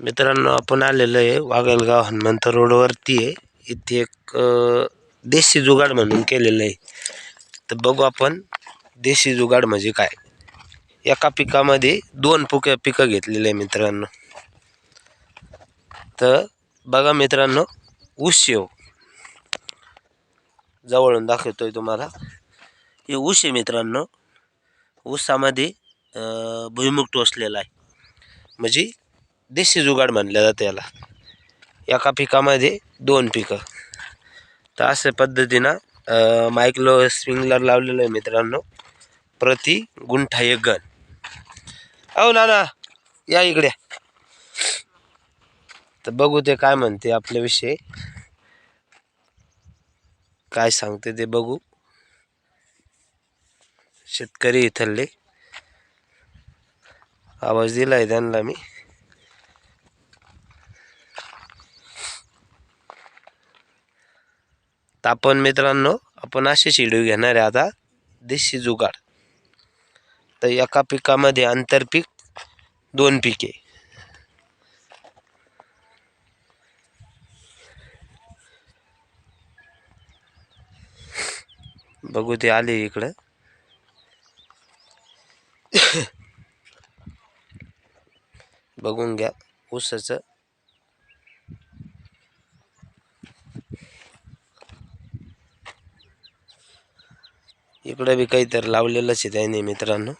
मित्रांनो आपण आलेलो आहे वागलगाव हनुमंत रोडवरती आहे. इथे एक अ, देशी जुगाड म्हणून केलेलं आहे. तर बघू आपण देशी जुगाड म्हणजे काय? एका पिकामध्ये दोन पुक पिकं घेतलेले आहे मित्रांनो. तर बघा मित्रांनो ऊस शेव हो. जवळून दाखवतोय तुम्हाला. हे ऊस आहे मित्रांनो. ऊसामध्ये अ, भुईमुग टोचलेला आहे. म्हणजे देशी जुगाड म्हणलं जातं याला. एका पिकामध्ये दोन पिकं. तर अशा पद्धतीनं अ, मायक्लो स्प्रिंगलर लावलेलं आहे मित्रांनो. प्रति गुंठा एक गण अहो नाना या इकडे. तर बघू ते काय म्हणते आपल्याविषयी. काय सांगते ते बघू. शेतकरी इथले. आवाज दिला आहे त्यांना मी. तर आपण मित्रांनो आपण असे शिडू घेणार आहे आता देशी जुगाड. तर एका पिकामध्ये आंतरपीक दोन पिके. बघू ते आले इकडं. बघून घ्या ऊसाचं. इकडं बी काहीतरी लावलेलंच आहे त्याने मित्रांनो.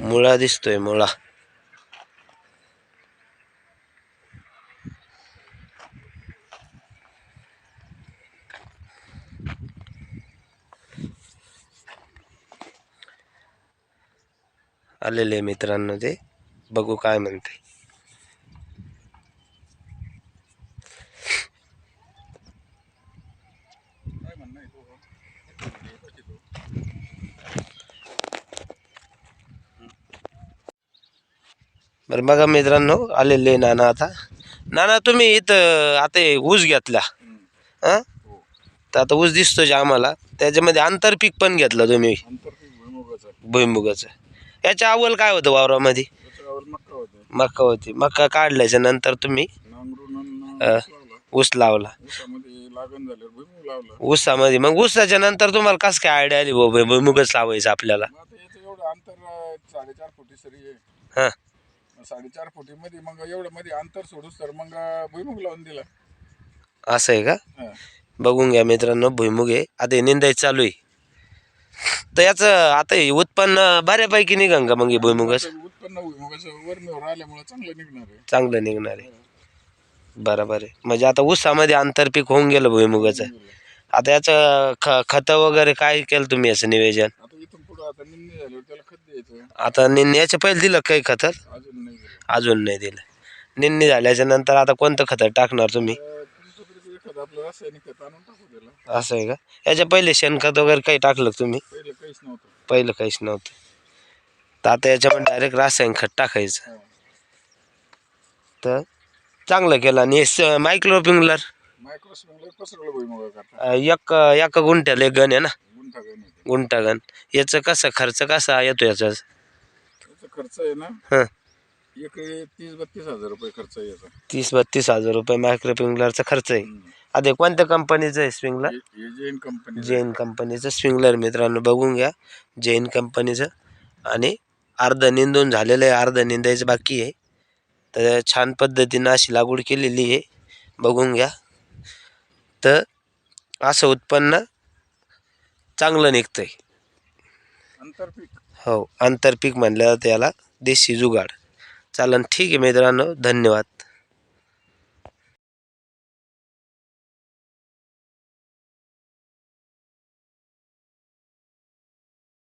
मुळा दिसतोय मुळा. आलेले मित्रांनो ते बघू काय म्हणते. बरं बघा मित्रांनो आलेले नाना आता. नाना तुम्ही इथं आता हे ऊस घेतला. हां? तर आता ऊस दिसतोय आम्हाला. त्याच्यामध्ये आंतरपीक पण घेतलं तुम्ही. भुईमुगाचा. याच्या अव्वल काय होतं वावरामध्ये? मक्का होते. मक्का काढल्याच्या नंतर तुम्ही अ. ऊस लावला. ऊस लावला ऊसामध्ये लागण झाल्यावर भुईमुग लावला. ऊसामध्ये. मग ऊसाच्या नंतर तुम्हाला कसं काय आयडिया आली बाबा भुईमुगच लावायचं आपल्याला? मग आता याचं एवढं अंतर अं, साडेचार फुटी सरी आहे. हां. साडेचार फुटी मध्ये मग एवढं मध्ये अंतर सोडूस तर मग अं, भुईमुग लावून दिला. असं आहे का? हा. बघून घ्या मित्रांनो भुईमुग आहे. आता हे निंदाय चालू आहे. तर याचं आता हे उत्पन्न बऱ्यापैकी निघन का मग हे भुईमुगाचं? उत्पन्न भुईमुगाचं वरमेवर आल्यामुळे चांगलं निघणार आहे. चांगलं निघणार आहे. बरोबर आहे. म्हणजे आता ऊसामध्ये आंतरपीक होऊन गेलं भुईमुगाचं. आता याचं ख खतं वगैरे काय केलं तुम्ही याचं नियोजन आता इथून पुढं आता निम्मे झाल्यावर त्याला खत द्यायचं. आता निन्ने याच्या पहिले दिलं काही खतं? अजून नाही दिलं. अजून नाही दिलं. निन्नी झाल्याच्यानंतर आता कोणतं खतं टाकणार तुम्ही? तर दुसरीकडे एखादं आपलं रासायनिक खत आणून टाकू त्याला. असं आहे का? याच्या पहिले शेणखत वगैरे काही टाकलं का तुम्ही? पहिलं काहीच नव्हतं. पहिलं काहीच नव्हतं. तर आता याच्यामध्ये डायरेक्ट रासायनिक खत टाकायचं. हा. तर चांगलं केलं. आणि मायक्रो पिंगलर भुईमुगा करता एक एका गुंठ्याला एक गण आहे ना? गुंठा काही नाही गुंठा गण. याचं कसं खर्च कसा येतो याचा खर्च आहे ना? हां. एक तीस बत्तीस हजार रुपये खर्च आहे याचा. तीस बत्तीस हजार रुपये मायक्रो पिंगलरचा खर्च आहे. आता हे कोणत्या कंपनीचं आहे स्प्रिंगलर हे- हे जैन कंपनी जैन कंपनीचं स्प्रिंगलर मित्रांनो बघून घ्या. जैन कंपनीचं आणि अर्ध निंदून झालेलं आहे अर्ध निंदायचं बाकी आहे. तर छान पद्धतीनं अशी लागवड केलेली आहे. बघून घ्या. तर असं उत्पन्न चांगलं निघतं आहे आंतरपीक. हो आंतरपीक म्हणलं जातं याला देशी जुगाड. चालन ठीक आहे मित्रांनो. धन्यवाद.